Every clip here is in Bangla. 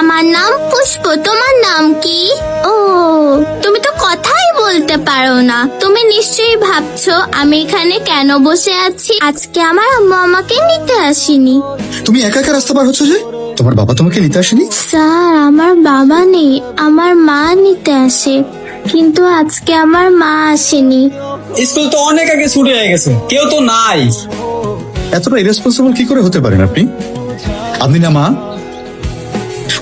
আমার নাম পুষ্প তোমার নাম কি? ও তুমি তো কথাই বলতে পারো না। তুমি নিশ্চয়ই ভাবছ আমি এখানে কেন বসে আছি? আজকে আমার আম্মু আমাকে নিতে আসেনি। তুমি একা একা রাস্তা পার হচ্ছ যে? তোমার বাবা তোমাকে নিতে আসেনি? স্যার আমার বাবা নেই আমার মা নিতে আসে। কিন্তু আজকে আমার মা আসেনি। স্কুল তো অনেক আগে ছুটে হয়ে গেছে কেউ তো নাই। এতটা ইরেসপন্সিবল কি করে হতে পারেন আপনি? আপনি না মা?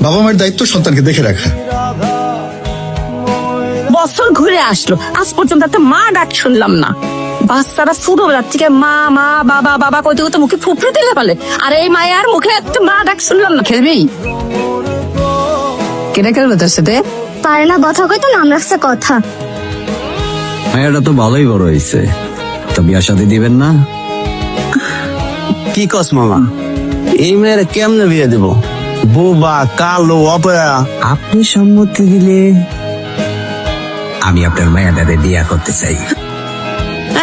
বাবা মায়ের দায়িত্ব সন্তানকে দেখে রাখা। বছর ঘুরে আসলো। আজ পর্যন্ত একটা মা ডাক শুনলাম না। বাচ্চারা ছোটবেলার থেকে মা মা বাবা বাবা কইতে কইতে মুখে ফুফরে দিলে পালে আর এই মায়ের মুখে একটা মা ডাক শুনলাম না। খেলবি? কেটে খেলবে তোর সাথে? পারে না কথা কইতো নাম রাখছে কথা। মায়াটা তো ভালোই বড় হয়েছে তো বিয়া শাদী দিবেন না? কি কস মামা? এই মেয়ের কেমনে বিয়ে দেব? বোবা কালো অপয়া। আপনি সম্মতি দিলে আমি আপনার মায়া দাদে বিয়া করতে চাই।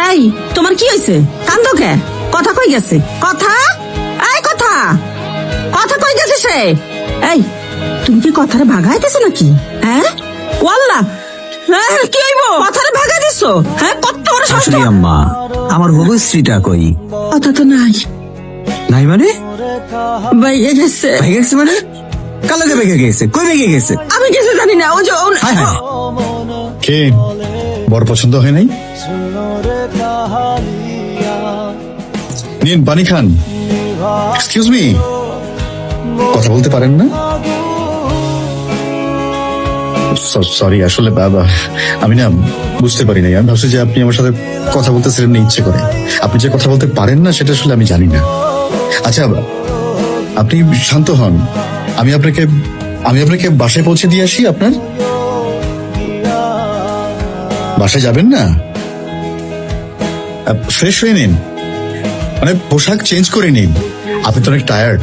এই তোমার কি হয়েছে? কান্দ কে? কথা কই গেছে? কথা? এই কথা! কথা কই গেছে সে? এই তুমি কি কথারে ভাগাইতেছো নাকি? হ্যাঁ? ওয়াল্লা! হ্যাঁ কি হইব? কথারে ভাগাই দিছো হ্যাঁ কত বড় শাশুড়ি আম্মা আমার হবু স্ত্রীটা কই? কথা তো নাই। নাই মানে? বাইরে গেছে। ভেগে গেছে মানে? কালোকে ভেগে গেছে? কই ভেগে গেছে? আমি কিছু জানি না ওই যে ও- হায় হায়। কে? বড় পছন্দ হয় নাই? নিন পানি খান। এক্সকিউজ মি কথা বলতে পারেন না? সরি আসলে বাবা আমি না বুঝতে পারি নাই। আমি ভাবছি যে আপনি আমার সাথে কথা বলতেছিলেন না ইচ্ছে করে। আপনি যে কথা বলতে পারেন না সেটা আসলে আমি জানি না। আচ্ছা আপনি শান্ত হন। আমি আপনাকে আমি আপনাকে বাসায় পৌঁছে দিয়ে আসি আপনার? বাসায় যাবেন না? ফ্রেশ হয়ে নিন। মানে পোশাক চেঞ্জ করে নিন। আপনি তো অনেক টায়ার্ড